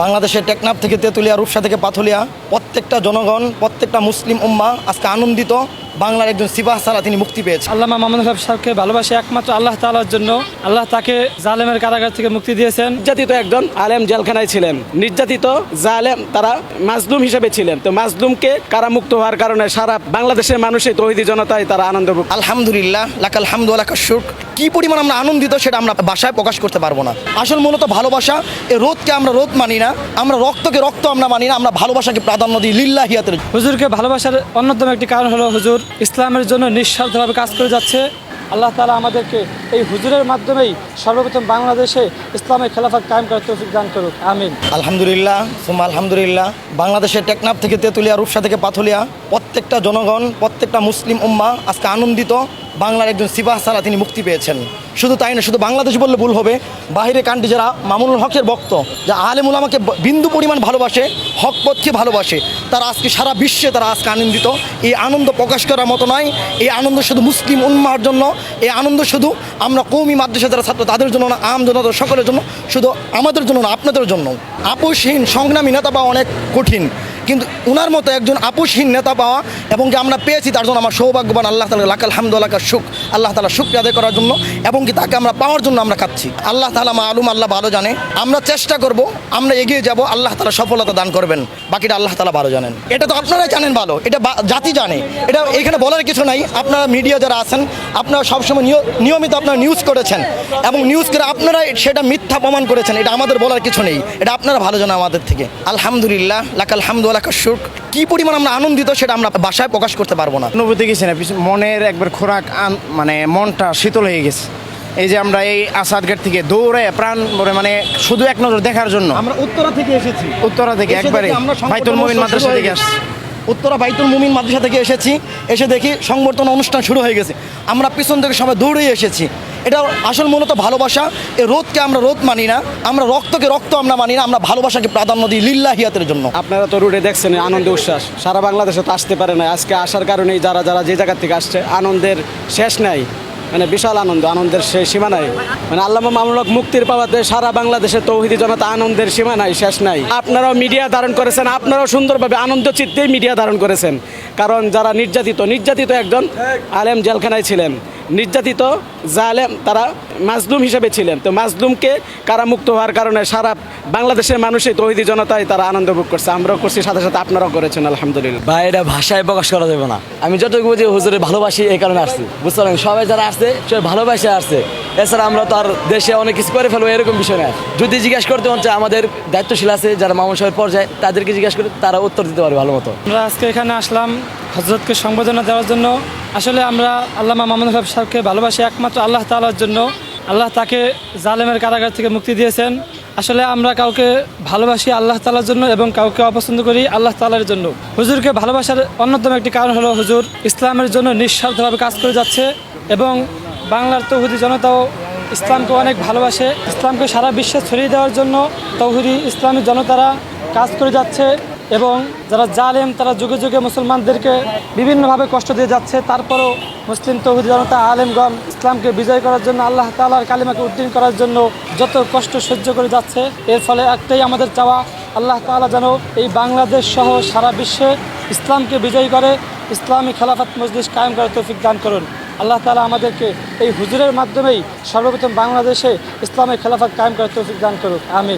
বাংলাদেশের টেকনাফ থেকে তেঁতুলিয়া রূপসা থেকে পাথুলিয়া প্রত্যেকটা জনগণ প্রত্যেকটা মুসলিম উম্মা আজকে আনন্দিত। বাংলার একজন সিপাহ সারা তিনি মুক্তি পেয়েছেন। আল্লামা মামুন হাফ সাহেবকে ভালোবাসে একমাত্র আল্লাহ তাআলার জন্য। আল্লাহ তাকে জালেমের কারাগার থেকে মুক্তি দিয়েছেন। নির্যাতিত একজন আলেম জেলখানায় ছিলেন। নির্যাতিত জালেম তারা মাজলুম হিসেবে ছিলেন। তো মাজলুমকে কারামুক্ত হওয়ার কারণে সারা বাংলাদেশের মানুষই তহিদি জনতায় তারা আনন্দ আলহামদুলিল্লাহ লাকাল হামদু লাকাল শুক কি পরিমাণ আমরা আনন্দিত সেটা আমরা ভাষায় প্রকাশ করতে পারব না। আসল মূলত ভালোবাসা এই রোদকে আমরা রোদ মানি না আমরা রক্তকে রক্ত আমরা মানি না আমরা ভালোবাসাকে প্রাধান্য দিই লিল্লাহিয়াতের হুজুরকে ভালোবাসার অন্যতম একটি কারণ হলো হুজুর ইসলামের জন্য নিঃস্বার্থভাবে কাজ করে যাচ্ছে। আল্লাহ তালা আমাদেরকে এই হুজুরের মাধ্যমেই সর্বপ্রথম বাংলাদেশে ইসলামের খেলাফত কায়েম করার তৌফিক দান করুক। আমিন। আলহামদুলিল্লাহ সুমা আলহামদুলিল্লাহ। বাংলাদেশের টেকনাফ থেকে তেঁতুলিয়া, রূপসা থেকে পাথুলিয়া, প্রত্যেকটা জনগণ, প্রত্যেকটা মুসলিম উম্মা আজকে আনন্দিত। বাংলার একজন সিপাহ সারা তিনি মুক্তি পেয়েছেন। শুধু তাই না শুধু বাংলাদেশ বললে ভুল হবে। বাইরে কান্ট্রি যারা মামুনুল হকের ভক্ত, যা আলেমুল আমাকে বিন্দু পরিমাণ ভালোবাসে, হক পথকে ভালোবাসে, তারা আজকে সারা বিশ্বে তারা আজকে আনন্দিত। এই আনন্দ প্রকাশ করার মতো নয়, এই আনন্দ শুধু মুসলিম উন্মার জন্য, এই আনন্দ শুধু আমরা কৌমি মাদ্রাসা যারা ছাত্র, তাদের জন্য না, আম জনতা, সকলের জন্য, শুধু আমাদের জন্য না, আপনাদের জন্য। আপোষহীন, সংগ্রামী নেতা পাওয়া অনেক কঠিন। কিন্তু উনার মতো একজন আপোষহীন নেতা পাওয়া এবং কি আমরা পেয়েছি তার জন্য আমার সৌভাগ্যবান আল্লাহ তালা লাকাল হামদুল্লাহ সুখ আল্লাহ তালা শুক্রিয়া আদায় করার জন্য এবং কি তাকে আমরা পাওয়ার জন্য আমরা খাচ্ছি আল্লাহ তালা মালুম, আল্লাহ ভালো জানে। আমরা চেষ্টা করব, আমরা এগিয়ে যাব, আল্লাহ তালা সফলতা দান করবেন। বাকিটা আল্লাহ তালা ভালো জানেন। এটা তো আপনারাই জানেন ভালো, এটা জাতি জানে। এটা এখানে বলার কিছু নাই। আপনারা মিডিয়া যারা আছেন, আপনারা সবসময় নিয়- নিয়মিত আপনারা নিউজ করেছেন এবং নিউজ করে আপনারা সেটা মিথ্যা প্রমাণ করেছেন। এটা আমাদের বলার কিছু নেই। এটা আপনারা ভালো জানেন আমাদের থেকে। আলহামদুলিল্লাহ, লাকাল হামদু লাকাল শুক কি পরিমাণ আমরা আনন্দিত সেটা আমরা বাসায় প্রকাশ করতে পারব না। অনুভূতি গেছে না মনের একবার খোরাক আন- মানে মনটা শীতল হয়ে গেছে। এই যে আমরা এই আসাদ গেট থেকে দৌড়ে প্রাণ ভরে মানে শুধু এক নজর দেখার জন্য। আমরা উত্তরা থেকে এসেছি। উত্তরা থেকে একবারে মাইতুল মোহিন বাইতুল মুমিন মাদ্রাসা থেকে আসছি। উত্তরা বাইতুল মুমিন মাদ্রাসা থেকে এসেছি। এসে দেখি সংবর্ধনা অনুষ্ঠান শুরু হয়ে গেছে। আমরা পিছন থেকে সবাই দৌড়েই এসেছি। এটা আসল মূলত ভালোবাসা। এই রোদকে আমরা রোদ মানি না। আমরা রক্তকে রক্ত আমরা মানি না। আমরা ভালোবাসাকে প্রাধান্য দিই লিল্লাহিয়াতের জন্য। আপনারা তো রুটে দেখছেন, আনন্দ উচ্ছ্বাস। সারা বাংলাদেশে তো আসতে পারে না। আজকে আসার কারণেই যারা যারা যে জায়গা থেকে আসছে, আনন্দের শেষ নাই। মানে বিশাল আনন্দ, আনন্দের সেই সীমা নাই মানে আল্লাহ মামলক মুক্তির পাওয়াতে সারা বাংলাদেশে তৌহিদি জনতা আনন্দের সীমা নাই শেষ নাই। আপনারাও মিডিয়া ধারণ করেছেন, আপনারাও সুন্দরভাবে আনন্দ চিত্তেই মিডিয়া ধারণ করেছেন। কারণ যারা নির্যাতিত নির্যাতিত একজন আলেম জেলখানায় ছিলেন। নির্যাতিত জালেম তারা মাজলুম হিসেবে ছিলেন। তো মাজলুমকে কারামুক্ত হওয়ার কারণে সারা বাংলাদেশের মানুষই তহিদি জনতায় তারা আনন্দ ভোগ করছে। আমরাও করছি সাথে সাথে আপনারাও করেছেন আলহামদুলিল্লাহ। বা এটা ভাষায় প্রকাশ করা যাবে না। আমি যতটুকু বুঝি হুজুরে ভালোবাসি এই কারণে আসছি। বুঝতে পারলেন? সবাই যারা আসছে সবাই ভালোবাসে আসছে। এছাড়া আমরা তো আর দেশে অনেক কিছু করে ফেলব এরকম বিষয় না। যদি জিজ্ঞেস করতে হচ্ছে আমাদের দায়িত্বশীল আছে যারা মামুন সাহেবের পর্যায়ে তাদেরকে জিজ্ঞেস করে তারা উত্তর দিতে পারবে ভালো মতো। আমরা আজকে এখানে আসলাম হজরতকে সংবর্ধনা দেওয়ার জন্য। আসলে আমরা আল্লামা মামুন হাফ সাহেবকে ভালোবাসি একমাত্র আল্লাহ তালার জন্য। আল্লাহ তাকে জালেমের কারাগার থেকে মুক্তি দিয়েছেন। আসলে আমরা কাউকে ভালোবাসি আল্লাহ তালার জন্য এবং কাউকে অপছন্দ করি আল্লাহ তালার জন্য। হুজুরকে ভালোবাসার অন্যতম একটি কারণ হলো হুজুর ইসলামের জন্য নিঃস্বার্থভাবে কাজ করে যাচ্ছে এবং বাংলার তৌহুদি জনতাও ইসলামকে অনেক ভালোবাসে। ইসলামকে সারা বিশ্বে ছড়িয়ে দেওয়ার জন্য তৌহুদি ইসলামী জনতারা কাজ করে যাচ্ছে। এবং যারা জালেম, তারা যুগে যুগে মুসলমানদেরকে বিভিন্নভাবে কষ্ট দিয়ে যাচ্ছে। তারপরেও মুসলিম তৌহিদ জনতা, আলেমগণ ইসলামকে বিজয় করার জন্য, আল্লাহ তালার কালিমাকে উদ্দিন করার জন্য যত কষ্ট সহ্য করে যাচ্ছে, এর ফলে একটাই আমাদের চাওয়া, আল্লাহ তাআলা যেন এই বাংলাদেশ সহ সারা বিশ্বে ইসলামকে বিজয়ী করে, ইসলামী খেলাফত মজলিস কায়েম করার তৌফিক দান করুন। আল্লাহ তাআলা আমাদেরকে এই হুজুরের মাধ্যমেই সর্বপ্রথম বাংলাদেশে ইসলামের খেলাফত কায়েম করার তৌফিক দান করুক। আমিন।